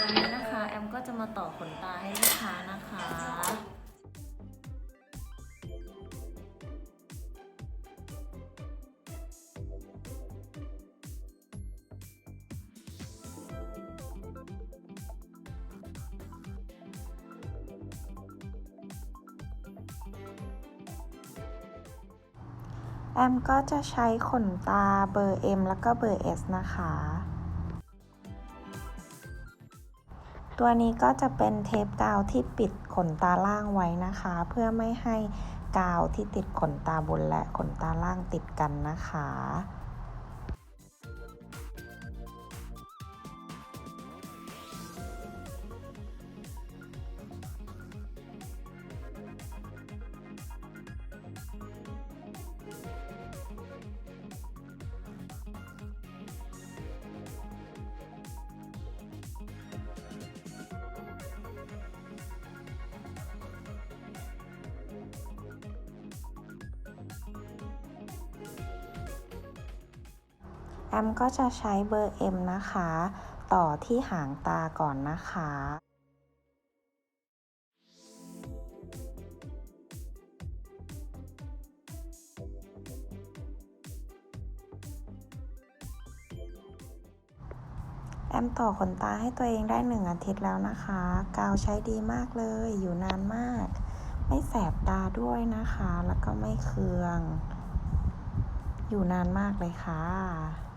วันนี้นะคะ แอมก็จะมาต่อขนตาให้ลูกค้านะคะแอมก็จะใช้ขนตาเบอร์ M แล้วก็เบอร์ S นะคะ ตัวนี้ก็จะเป็นเทปกาวที่ปิดขนตาล่างไว้นะคะ เพื่อไม่ให้กาวที่ติดขนตาบนและขนตาล่างติดกันนะคะ แอมก็จะใช้เบอร์ M นะคะ ต่อที่หางตาก่อนนะคะแอมต่อขนตาให้ตัวเองได้หนึ่งอาทิตย์แล้วนะคะ กาวใช้ดีมากเลย อยู่นานมาก ไม่แสบตาด้วยนะคะ แล้วก็ไม่เคือง อยู่นานมากเลยค่ะ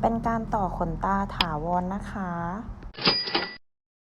เป็นการต่อขนตาถาวรนะคะ